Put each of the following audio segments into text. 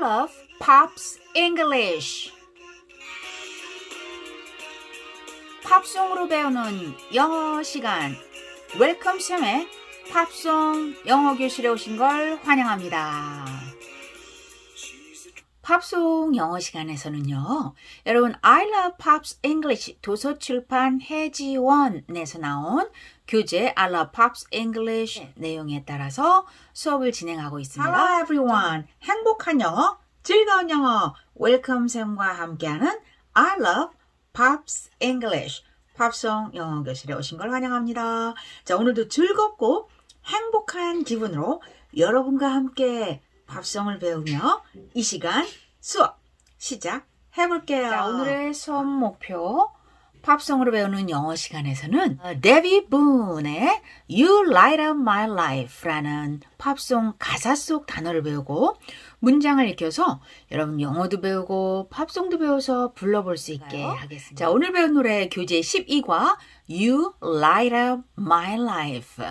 love Pops English. 팝송으로 배우는 영어 시간. 웰컴 쌤의 팝송 영어 교실에 오신 걸 환영합니다. 팝송 영어 시간에서는요, 여러분, I love Pops English 도서출판 해지원에서 나온 교재 I love Pops English 내용에 따라서 수업을 진행하고 있습니다. Hello everyone. 행복한 영어, 즐거운 영어, 웰컴 쌤과 함께하는 I love Pops English 팝송 영어 교실에 오신 걸 환영합니다. 자, 오늘도 즐겁고 행복한 기분으로 여러분과 함께 팝송을 배우며 이 시간 수업 시작 해 볼게요. 자, 오늘의 수업 목표. 팝송으로 배우는 영어 시간에서는 데비 분의 You Light Up My Life라는 팝송 가사 속 단어를 배우고 문장을 익혀서 여러분 영어도 배우고 팝송도 배워서 불러볼 수 있게 하겠습니다. 자, 오늘 배운 노래 교재 12과 You Light Up My Life.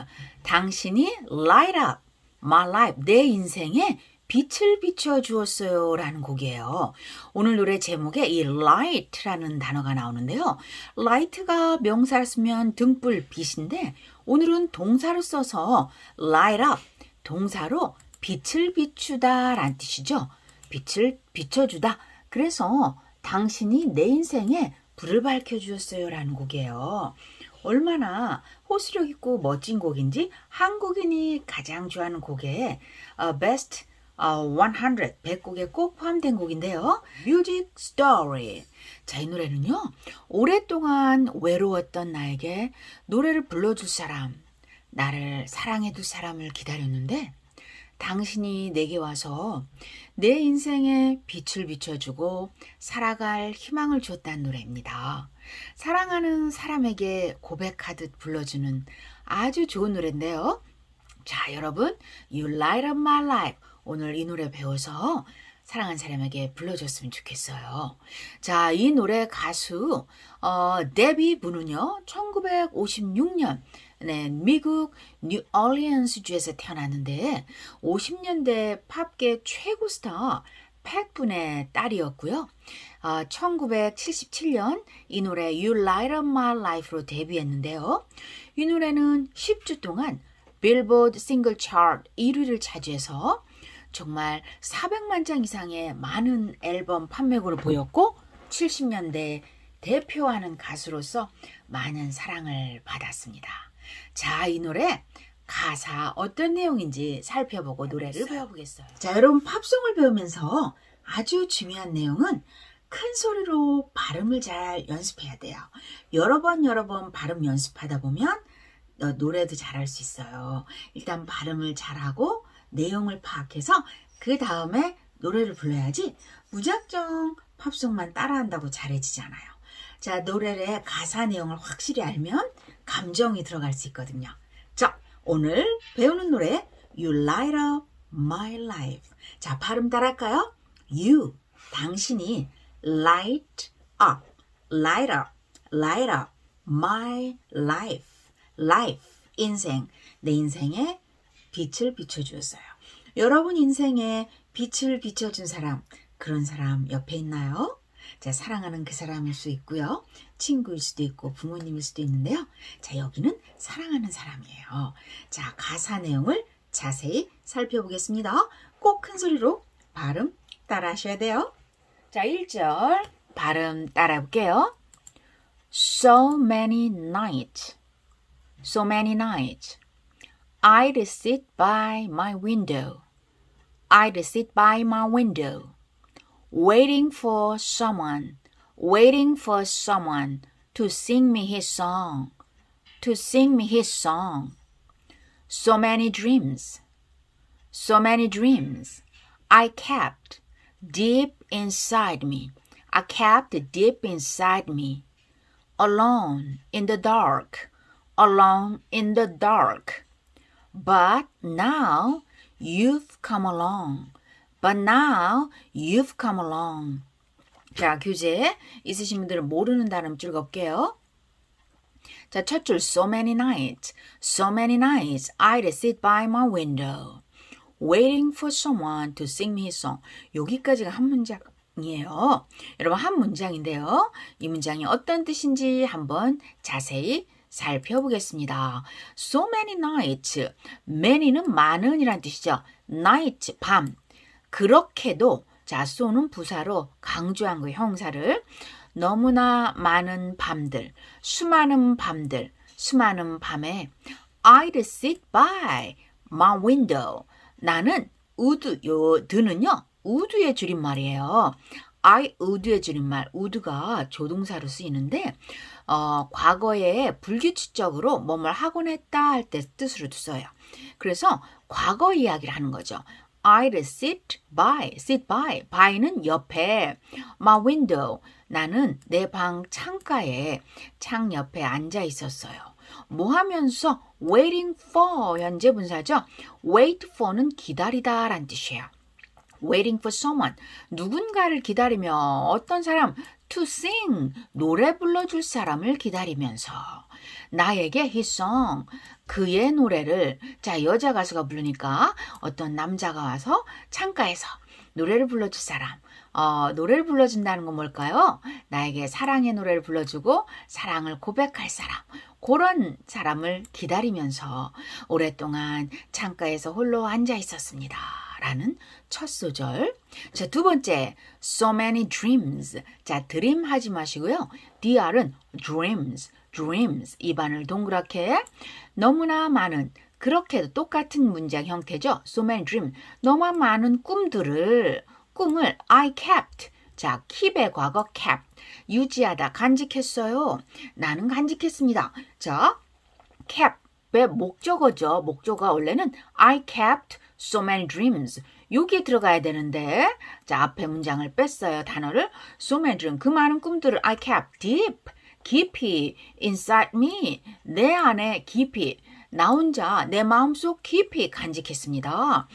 당신이 Light Up My Life. 내 인생에 빛을 비춰 주었어요 라는 곡이에요. 오늘 노래 제목에 이 light라는 단어가 나오는데요. light가 명사를 쓰면 등불, 빛인데 오늘은 동사를 써서 light up, 동사로 빛을 비추다 라는 뜻이죠. 빛을 비춰주다. 그래서 당신이 내 인생에 불을 밝혀 주었어요 라는 곡이에요. 얼마나 호소력 있고 멋진 곡인지 한국인이 가장 좋아하는 곡에 uh, Best 어, 100, 100곡에 꼭 포함된 곡인데요. Music Story. 자, 이 노래는요. 오랫동안 외로웠던 나에게 노래를 불러줄 사람, 나를 사랑해줄 사람을 기다렸는데 당신이 내게 와서 내 인생에 빛을 비춰주고 살아갈 희망을 줬다는 노래입니다. 사랑하는 사람에게 고백하듯 불러주는 아주 좋은 노래인데요. 자, 여러분, You Light Up My Life. 오늘 이 노래 배워서 사랑한 사람에게 불러줬으면 좋겠어요. 자, 이 노래 가수 어, 데비 분은요, 1956년 네, 미국 뉴올리언스 주에서 태어났는데 50년대 팝계 최고 스타 팩분의 딸이었고요. 어, 1977년 이 노래 You Light Up My Life로 데뷔했는데요. 이 노래는 10주 동안 빌보드 싱글 차트 1위를 차지해서 정말 400만 장 이상의 많은 앨범 판매고를 보였고 70년대 대표하는 가수로서 많은 사랑을 받았습니다. 자, 이 노래 가사 어떤 내용인지 살펴보고 노래를 배워보겠어요. 자, 여러분 팝송을 배우면서 아주 중요한 내용은 큰 소리로 발음을 잘 연습해야 돼요. 여러 번 여러 번 발음 연습하다 보면 노래도 잘할 수 있어요. 일단 발음을 잘하고 내용을 파악해서 그 다음에 노래를 불러야지 무작정 팝송만 따라한다고 잘해지지 않아요. 자, 노래의 가사 내용을 확실히 알면 감정이 들어갈 수 있거든요. 자, 오늘 배우는 노래 You Light Up My Life. 자, 발음 따라할까요? You, 당신이 light up, light up, light up my life, life, 인생, 내 인생에 빛을 비춰주었어요. 여러분 인생에 빛을 비춰준 사람, 그런 사람 옆에 있나요? 자, 사랑하는 그 사람일 수 있고요. 친구일 수도 있고 부모님일 수도 있는데요. 자, 여기는 사랑하는 사람이에요. 자, 가사 내용을 자세히 살펴보겠습니다. 꼭 큰 소리로 발음 따라 하셔야 돼요. 자, 1절 발음 따라 볼게요. So many nights. So many nights. I'd sit by my window. I'd sit by my window, waiting for someone, waiting for someone to sing me his song, to sing me his song. So many dreams, so many dreams I kept deep inside me. I kept deep inside me, alone in the dark, alone in the dark. But now you've come along. But now you've come along. 자, 교재 있으신 분들은 모르는 단어 즐겁게요. 자, 첫 줄 so many nights, so many nights I'd sit by my window, waiting for someone to sing me his song. 여기까지가 한 문장 이에요. 여러분 한 문장인데요. 이 문장이 어떤 뜻인지 한번 자세히 살펴보겠습니다. So many nights. many는 많은이란 뜻이죠. night, 밤. 그렇게도 자, so는 부사로 강조한 거 형사를 너무나 많은 밤들, 수많은 밤들, 수많은 밤에 I'd sit by my window. 나는 우드, 요 드는요, 우드의 줄임말이에요. I would의 줄임말, would가 조동사로 쓰이는데, 어, 과거에 불규칙적으로 뭐뭘 하곤 했다 할 때 뜻으로 써요. 그래서 과거 이야기를 하는 거죠. I'd sit by, sit by, by는 옆에, my window, 나는 내 방 창가에 창 옆에 앉아 있었어요. 뭐 하면서 waiting for 현재 분사죠. wait for는 기다리다 란 뜻이에요. Waiting for someone. 누군가를 기다리며 어떤 사람 to sing 노래 불러줄 사람을 기다리면서. 나에게 his song 그의 노래를. 자 여자 가수가 부르니까 어떤 남자가 와서 창가에서 노래를 불러줄 사람. 어, 노래를 불러준다는 건 뭘까요? 나에게 사랑의 노래를 불러주고 사랑을 고백할 사람. 그런 사람을 기다리면서 오랫동안 창가에서 홀로 앉아 있었습니다. 라는 첫 소절. 자, 두 번째, so many dreams. 자, 드림 하지 마시고요. dr은 dreams, dreams. 입안을 동그랗게 너무나 많은 그렇게도 똑같은 문장 형태죠. so many dreams. 너무 많은 꿈들을 꿈을 I kept. 자, keep의 과거 kept. 유지하다, 간직했어요. 나는 간직했습니다. 자, kept 의 목적어죠. 목적어 원래는 I kept so many dreams. 여기에 들어가야 되는데, 자, 앞에 문장을 뺐어요. 단어를. so many dreams. 그 많은 꿈들을 I kept deep. 깊이 inside me. 내 안에 깊이. 나 혼자 내 마음속 깊이 간직했습니다.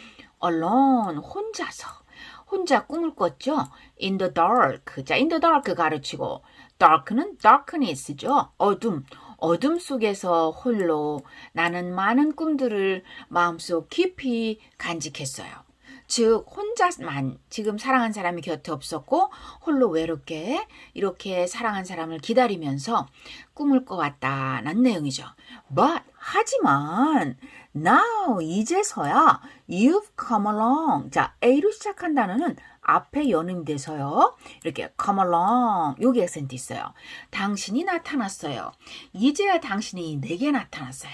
alone. 혼자서. 혼자 꿈을 꿨죠. In the dark. 자, in the dark 가르치고 dark는 darkness죠. 어둠. 어둠 속에서 홀로 나는 많은 꿈들을 마음속 깊이 간직했어요. 즉 혼자만 지금 사랑한 사람이 곁에 없었고 홀로 외롭게 이렇게 사랑한 사람을 기다리면서 꿈을 꿔왔다는 내용이죠. But 하지만 now 이제서야 you've come along. 자, A로 시작한 단어는 앞에 연음돼서요. 이렇게 come along. 여기 액센트 있어요. 당신이 나타났어요. 이제야 당신이 내게 나타났어요.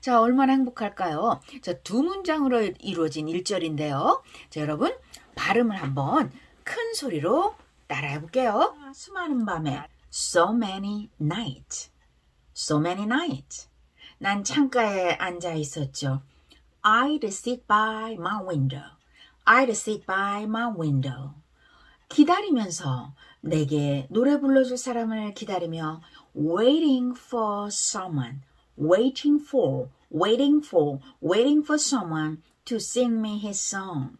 자, 얼마나 행복할까요? 자, 두 문장으로 이루어진 1절인데요. 자, 여러분, 발음을 한번 큰 소리로 따라해 볼게요. 수많은 밤에 so many nights. so many nights. 난 창가에 앉아 있었죠. I'd sit by my window. I'd sit by my window. 기다리면서 내게 노래 불러줄 사람을 기다리며 waiting for someone, waiting for, waiting for, waiting for someone to sing me his song.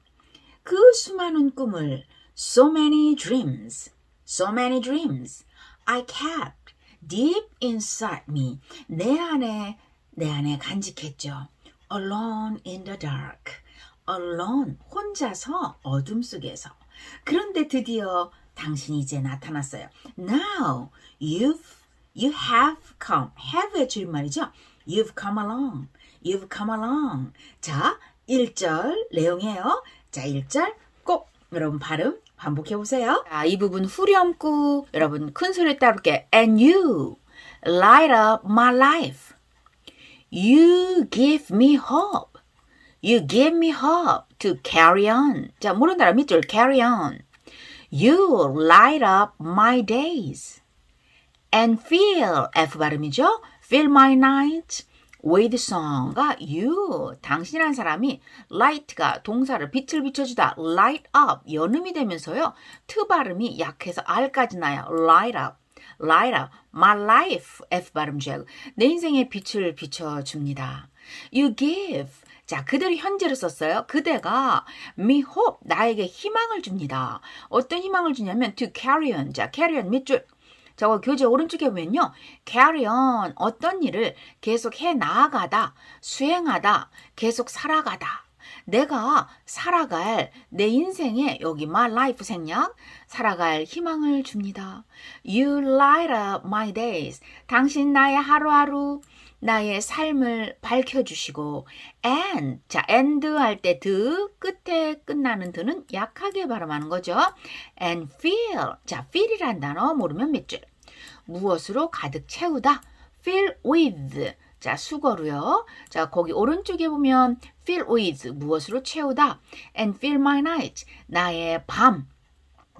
그 수많은 꿈을 so many dreams, so many dreams I kept deep inside me. 내 안에 내 안에 간직했죠. Alone in the dark. Alone 혼자서 어둠 속에서. 그런데 드디어 당신이 이제 나타났어요. Now you've you have come. have의 줄말이죠. You've come along. You've come along. 자, 1절 내용이에요. 자, 1절 꼭 여러분 발음 반복해 보세요. 자, 이 부분 후렴구 여러분 큰 소리 따볼게. And you light up my life. You give me hope. You give me hope to carry on. 자, 모르는 사람 밑줄 carry on. You light up my days. And fill, F 발음이죠? Fill my nights with song가 you. 당신이라는 사람이 light가 동사를 빛을 비춰주다. light up. 연음이 되면서요. 트 발음이 약해서 R까지 나요. light up. light up my life F 발음주의하고 내 인생에 빛을 비춰줍니다. You give 자 그대로 현재를 썼어요. 그대가 me hope 나에게 희망을 줍니다. 어떤 희망을 주냐면 to carry on 자 carry on 밑줄 저거 교재 오른쪽에 보면요. carry on 어떤 일을 계속 해 나아가다 수행하다 계속 살아가다 내가 살아갈 내 인생에 여기 my life 생략 살아갈 희망을 줍니다. You light up my days. 당신 나의 하루하루 나의 삶을 밝혀주시고 and 자 and 할 때 드 끝에 끝나는 드는 약하게 발음하는 거죠. and fill 자 fill이란 단어 모르면 몇 줄. 무엇으로 가득 채우다 fill with 자 수거로요. 자 거기 오른쪽에 보면 fill with 무엇으로 채우다 and fill my night 나의 밤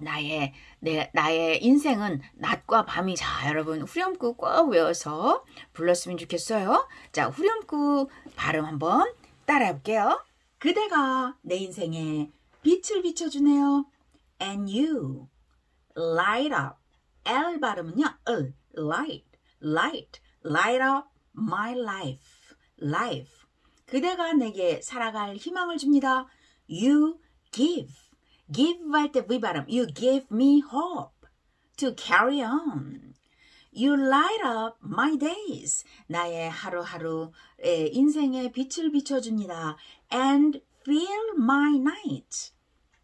나의 내 나의 인생은 낮과 밤이 자 여러분 후렴구 꼭 외워서 불렀으면 좋겠어요. 자 후렴구 발음 한번 따라해 볼게요. 그대가 내 인생에 빛을 비춰주네요. And you light up L 발음은요. 을 light light light up my life life 그대가 내게 살아갈 희망을 줍니다. You give give 할 때 V 발음 You give me hope to carry on. You light up my days. 나의 하루하루의 인생에 빛을 비춰줍니다. And fill my night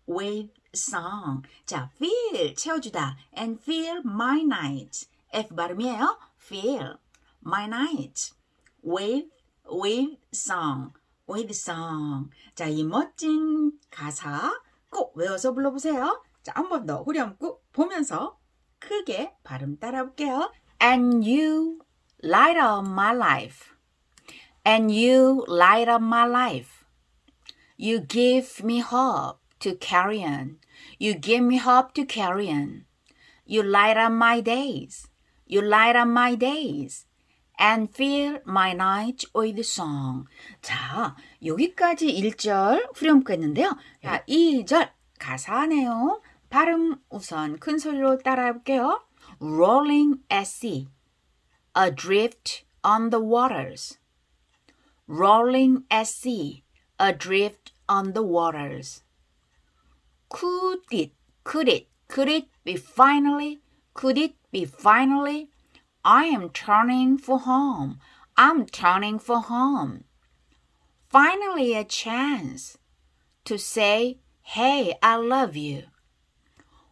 with song. 자, fill 채워주다. And fill my night. F 발음이에요. Fill my night with with song. with song. 자, 이 멋진 가사 꼭 외워서 불러보세요. 자, 한 번 더 후렴구 보면서 크게 발음 따라 볼게요. And you light up my life. And you light up my life. You give me hope to carry on. You give me hope to carry on. You light up my days. You light up my days. And fill my night with song. 자, 여기까지 1절 후렴구 했는데요. 자, 2절 가사 내용 발음 우선 큰 소리로 따라해 볼게요. Rolling at sea. Adrift on the waters. Rolling at sea. Adrift on the waters. Could it, could it, could it be finally, could it be finally? I am turning for home. I'm turning for home. Finally, a chance to say, Hey, I love you.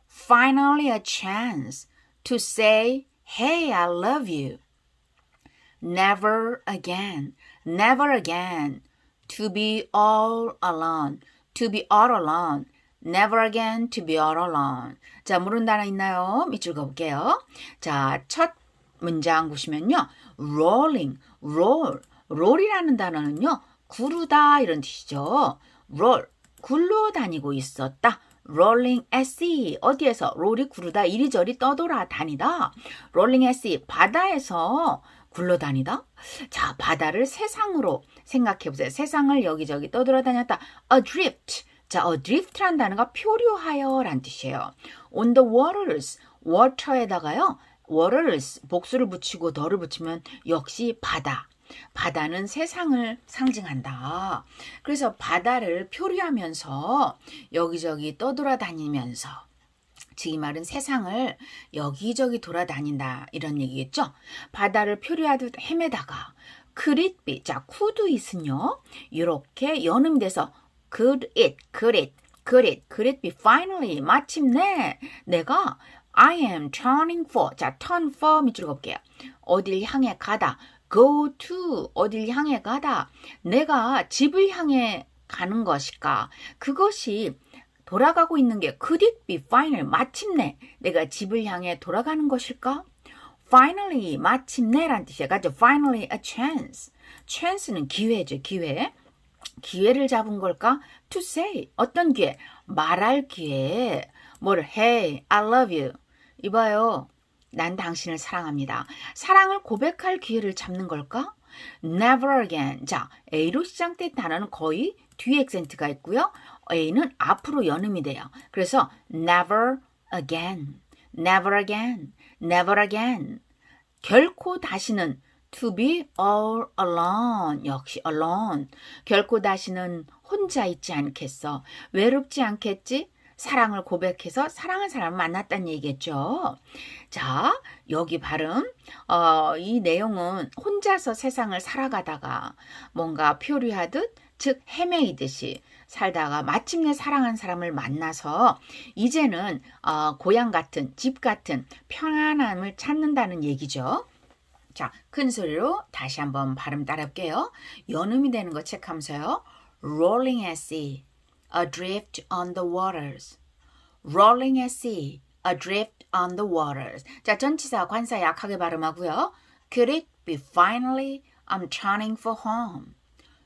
Finally, a chance to say, Hey, I love you. Never again, never again to be all alone, to be all alone. Never again to be all alone. 자, 모르는 단어 있나요? 밑줄 그어볼게요. 자, 첫 문장 보시면요. rolling, roll. roll이라는 단어는요. 구르다 이런 뜻이죠. roll, 굴러다니고 있었다. rolling at sea. 어디에서? 롤이 구르다, 이리저리 떠돌아 다니다. rolling at sea. 바다에서 굴러다니다. 자, 바다를 세상으로 생각해 보세요. 세상을 여기저기 떠돌아다녔다. adrift. 자, adrift란 단어가 표류하여 란 뜻이에요. on the waters. water에다가요. Waters 복수를 붙이고 더를 붙이면 역시 바다. 바다는 세상을 상징한다. 그래서 바다를 표류하면서 여기저기 떠돌아다니면서 즉이 말은 세상을 여기저기 돌아다닌다 이런 얘기겠죠. 바다를 표류하듯 헤매다가 it 자 it은요 이렇게 it could it could it be finally 마침내 내가 I am turning for 자 turn for 밑줄 그어볼게요. 어딜 향해 가다. Go to. 어딜 향해 가다. 내가 집을 향해 가는 것일까? 그것이 돌아가고 있는 게 could it be final? 마침내 내가 집을 향해 돌아가는 것일까? Finally 마침내란 뜻이야. 가죠? Finally a chance. Chance는 기회죠 기회. 기회를 잡은 걸까? To say. 어떤 기회? 말할 기회. 뭘 hey I love you 이봐요 난 당신을 사랑합니다. 사랑을 고백할 기회를 잡는 걸까? Never again. 자, A로 시작된 단어는 거의 뒤에 액센트가 있고요. A는 앞으로 연음이 돼요. 그래서 never again, never again, never again. 결코 다시는 to be all alone. 역시 alone. 결코 다시는 혼자 있지 않겠어. 외롭지 않겠지? 사랑을 고백해서 사랑한 사람을 만났다는 얘기겠죠. 자, 여기 발음, 어, 이 내용은 혼자서 세상을 살아가다가 뭔가 표류하듯, 즉 헤매이듯이 살다가 마침내 사랑한 사람을 만나서 이제는 어, 고향 같은 집 같은 편안함을 찾는다는 얘기죠. 자, 큰 소리로 다시 한번 발음 따라볼게요. 연음이 되는 거 체크하면서요. Rolling at sea, adrift on the waters. Rolling at sea, adrift on the waters. 자, 전치사 관사 약하게 발음하고요. Could it be finally I'm turning for home?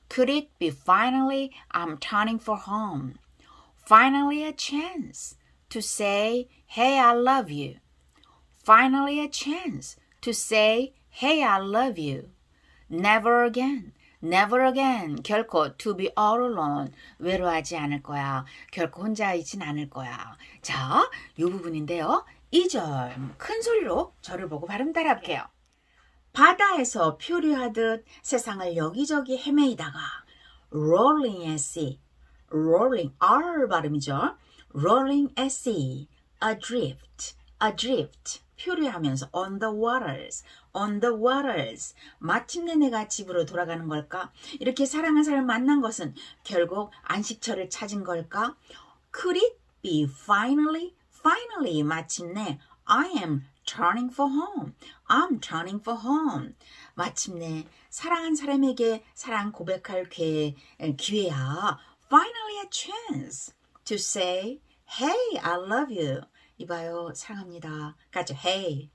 Could it be finally I'm turning for home? Finally a chance to say, hey, I love you. Finally a chance to say, hey, I love you. Never again. Never again. 결코 to be all alone. 외로워하지 않을 거야. 결코 혼자 있진 않을 거야. 자, 이 부분인데요. 2절 큰 소리로 저를 보고 발음 따라할게요. 바다에서 표류하듯 세상을 여기저기 헤매이다가 rolling at sea, rolling R 발음이죠. rolling at sea, adrift, adrift 표류하면서 on the waters, on the waters 마침내 내가 집으로 돌아가는 걸까? 이렇게 사랑한 사람을 만난 것은 결국 안식처를 찾은 걸까? Could it be finally, finally 마침내 I am turning for home. I'm turning for home. 마침내 사랑한 사람에게 사랑 고백할 기회, 기회야. Finally a chance to say, Hey, I love you. 이봐요, 사랑합니다. 가죠. Hey,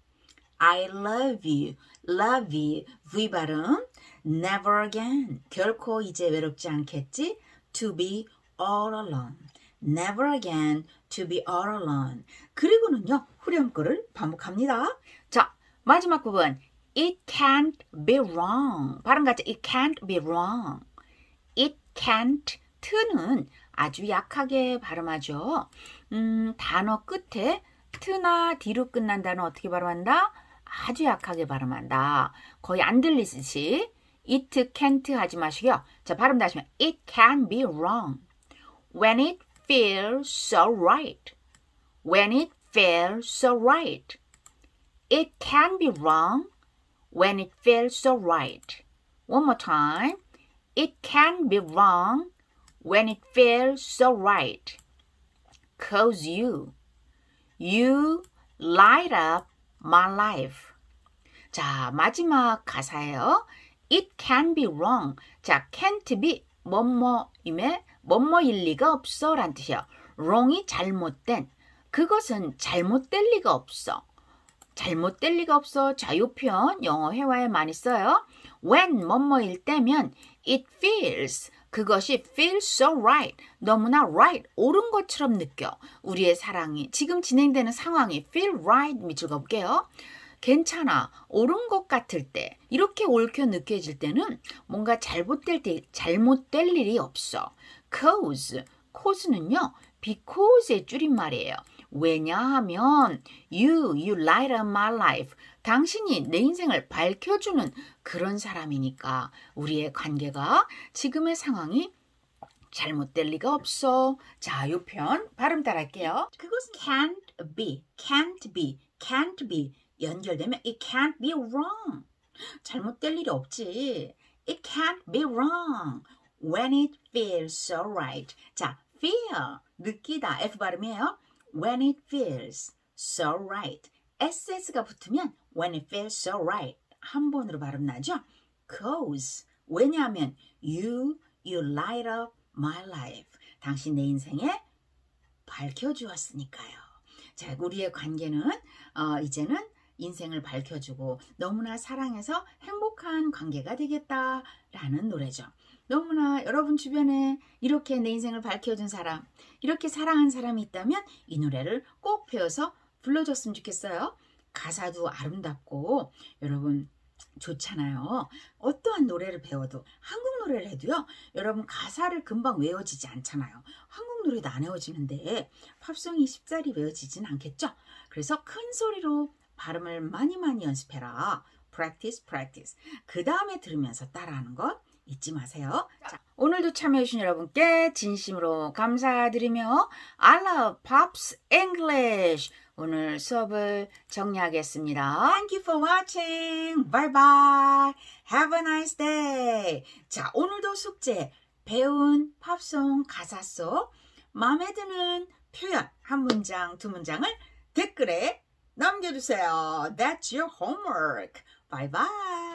I love you. Love you. V 발음. Never again. 결코 이제 외롭지 않겠지? To be all alone. Never again to be all alone. 그리고는요, 후렴구를 반복합니다. 자, 마지막 부분. It can't be wrong. 발음 같죠? It can't be wrong. It can't. 트는 아주 약하게 발음하죠. 음, 단어 끝에 트나 뒤로 끝난 단어 어떻게 발음한다? 아주 약하게 발음한다. 거의 안 들리듯이. It can't 하지 마시고요. 자, 발음 다시 하면 It can be wrong. When it feels so right. When it feels so right. It can be wrong when it feels so right. One more time. It can be wrong when it feels so right. Cause you, you light up my life. 자, 마지막 가사예요. It can be wrong. 자, can't be 뭐뭐임에 뭐뭐일 리가 없어 란 뜻이에요. wrong이 잘못된 그것은 잘못될 리가 없어. 잘못될 리가 없어. 자유표현 영어 회화에 많이 써요. when 뭐뭐일 때면 it feels 그것이 feels so right 너무나 right 옳은 것처럼 느껴. 우리의 사랑이 지금 진행되는 상황이 feel right 밑줄 그어볼게요. 괜찮아. 옳은 것 같을 때, 이렇게 옳게 느껴질 때는 뭔가 잘못될 때, 잘못될 일이 없어. cause, cause는요, because의 줄임말이에요. 왜냐하면 you, you light up my life. 당신이 내 인생을 밝혀주는 그런 사람이니까 우리의 관계가 지금의 상황이 잘못될 리가 없어. 자, 요 편 발음 따라할게요. 그것은 can't be, can't be, can't be 연결되면 it can't be wrong. 잘못될 일이 없지. It can't be wrong when it feels so right. 자, feel 느끼다 F 발음이에요. When it feels so right. SS가 붙으면 when it feels so right 한 번으로 발음 나죠. Cause 왜냐하면 you you light up my life. 당신 내 인생에 밝혀주었으니까요. 자, 우리의 관계는 어, 이제는 인생을 밝혀주고 너무나 사랑해서 행복한 관계가 되겠다라는 노래죠. 너무나 여러분 주변에 이렇게 내 인생을 밝혀준 사람, 이렇게 사랑한 사람이 있다면 이 노래를 꼭 배워서 불러줬으면 좋겠어요. 가사도 아름답고 여러분 좋잖아요. 어떠한 노래를 배워도 한국 노래를 해도요. 여러분 가사를 금방 외워지지 않잖아요. 한국 노래도 안 외워지는데 팝송이 쉽사리 외워지진 않겠죠. 그래서 큰 소리로 발음을 많이 많이 연습해라. practice, practice. 그 다음에 들으면서 따라하는 것 잊지 마세요. 자, 오늘도 참여해주신 여러분께 진심으로 감사드리며 I love Pops English 오늘 수업을 정리하겠습니다. Thank you for watching. Bye bye. Have a nice day. 자, 오늘도 숙제 배운 팝송 가사 속 마음에 드는 표현 한 문장, 두 문장을 댓글에 남겨주세요. That's your homework. Bye bye.